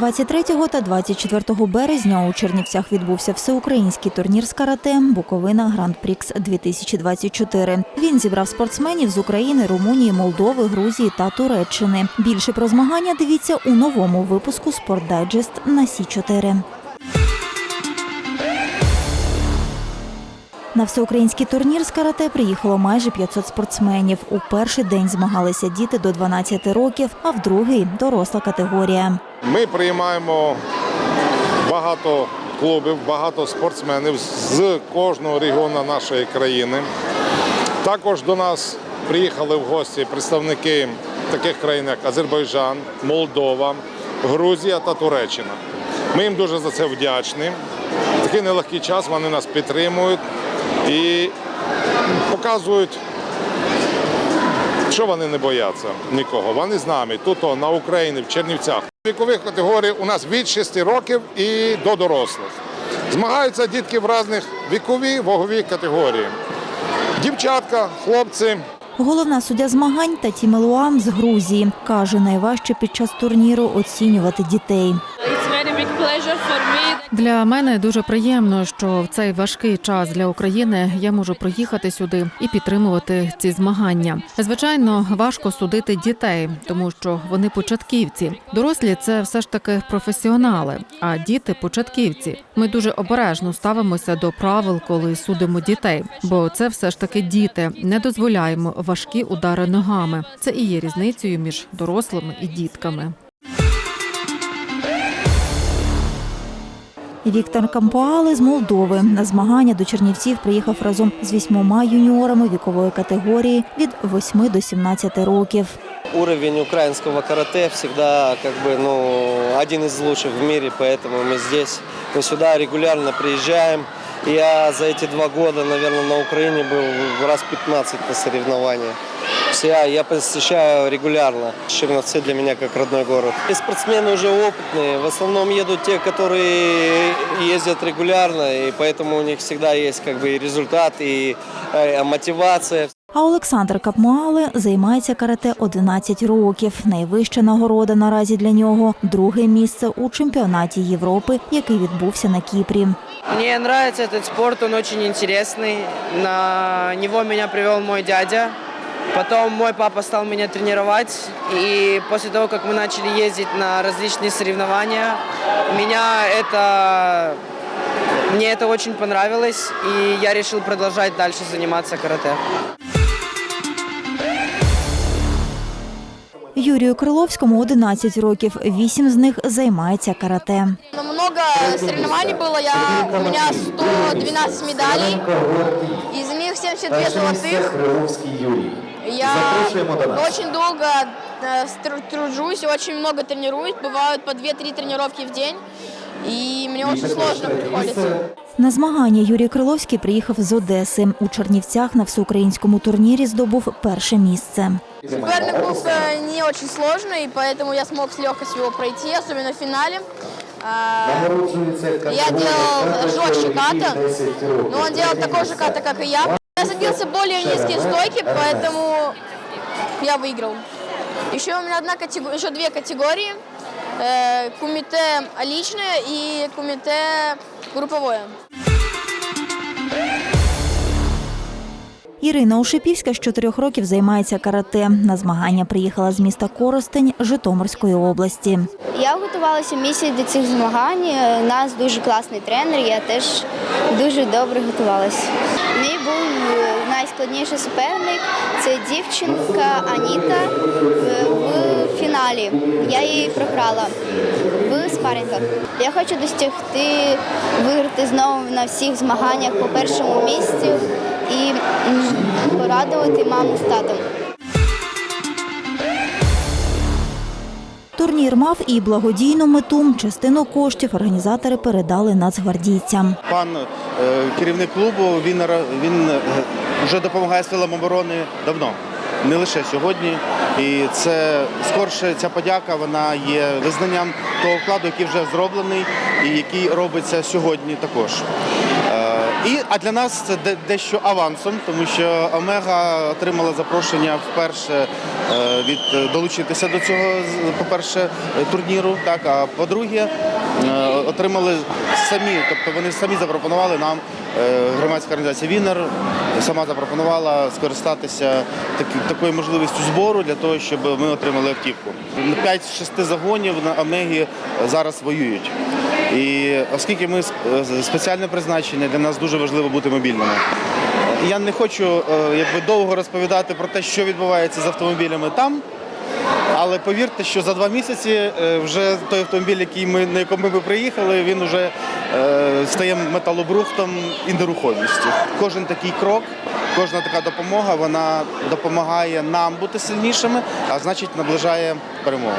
23 та 24 березня у Чернівцях відбувся всеукраїнський турнір з карате Буковина Гранд Прікс 2024. Він зібрав спортсменів з України, Румунії, Молдови, Грузії та Туреччини. Більше про змагання дивіться у новому випуску «Спортдайджест» на Сі 4 На всеукраїнський турнір з карате приїхало майже 500 спортсменів. У перший день змагалися діти до 12 років, а в другий доросла категорія. Ми приймаємо багато клубів, багато спортсменів з кожного регіону нашої країни. Також до нас приїхали в гості представники таких країн, як Азербайджан, Молдова, Грузія та Туреччина. Ми їм дуже за це вдячні. Такий нелегкий час вони нас підтримують і показують що вони не бояться нікого. Вони з нами тут на Україні, в Чернівцях. Вікових категорій у нас від 6 років і до дорослих. Змагаються дітки в різних вікові, вагові категорії. Дівчатка, хлопці. Головна суддя змагань Таті Мелуам з Грузії каже, найважче під час турніру оцінювати дітей. Для мене дуже приємно, що в цей важкий час для України я можу приїхати сюди і підтримувати ці змагання. Звичайно, важко судити дітей, тому що вони початківці. Дорослі це все ж таки професіонали, а діти початківці. Ми дуже обережно ставимося до правил, коли судимо дітей, бо це все ж таки діти. Не дозволяємо важкі удари ногами. Це і є різницею між дорослими і дітками. Віктор Кампуали з Молдови на змагання до Чернівців приїхав разом з вісьмома юніорами вікової категорії від 8 до 17 років. Уровень украинского карате всегда как бы, ну, один из лучших в мире, поэтому мы здесь, мы сюда регулярно приезжаем. Я за эти два года, наверное, на Украине был раз 15 на соревнованиях. Все, я посещаю регулярно. Черновцы для меня как родной город. И спортсмены уже опытные. В основном едут те, которые ездят регулярно, и поэтому у них всегда есть как бы и результат, и э, мотивация. А Олександр Капмуале займається карате 11 років. Найвища нагорода наразі для нього друге місце у чемпіонаті Європи, який відбувся на Кіпрі. Мне нравится этот спорт, он очень интересный. На него меня привел мой дядя. Потом мой папа стал меня тренировать. И после того, как мы начали ездить на различные соревнования, меня это... Мне это очень понравилось, и я решил продолжать дальше заниматься карате. Юрію Криловському 11 років. Вісім з них займається карате. Ну, Много соревнований было. Я, у меня 112 медалей. Из них 72 золотых. Я очень долго э, стру- тружусь, очень много тренируюсь. Бывают по 2-3 тренировки в день. И мне очень сложно приходится. На змагання Юрій Криловський приїхав з Одеси. У Чернівцях на всеукраїнському турнірі здобув перше місце. Соперник был э, не очень сложный, поэтому я смог с легкостью его пройти, особенно в финале. А, Я делал жестче ката, но он делал такой же ката, как и я. Я садился в более низкие стойки, поэтому я выиграл. Еще у меня одна катего- еще две категории. Э, Кумите личное и кумите групповое. Ірина Ушипівська з чотирьох років займається карате. На змагання приїхала з міста Коростень Житомирської області. Я готувалася місяць до цих змагань. У нас дуже класний тренер, я теж дуже добре готувалася. Мій був найскладніший суперник це дівчинка Аніта в фіналі. Я її програла в спарингах. Я хочу досягти виграти знову на всіх змаганнях по першому місцю і порадувати маму з татом. Турнір мав і благодійну мету. Частину коштів організатори передали нацгвардійцям. Пан керівник клубу він, він е, вже допомагає силам оборони давно, не лише сьогодні. І це скорше ця подяка вона є визнанням того вкладу, який вже зроблений і який робиться сьогодні також. Е, І, а для нас це дещо авансом, тому що Омега отримала запрошення вперше е, від е, долучитися до цього, по-перше, е, турніру. Так, а по-друге, е, отримали самі, тобто вони самі запропонували нам е, громадська організація Вінер сама запропонувала скористатися такою можливістю збору для того, щоб ми отримали автівку. 5-6 загонів на Омегі зараз воюють. І оскільки ми е, спеціальне призначення, для нас дуже важливо бути мобільними. Я не хочу е, якби довго розповідати про те, що відбувається з автомобілями там. Але повірте, що за два місяці е, вже той автомобіль, який ми на якому ми приїхали, він вже е, стає металобрухтом і нерухомістю. Кожен такий крок, кожна така допомога, вона допомагає нам бути сильнішими, а значить наближає перемогу.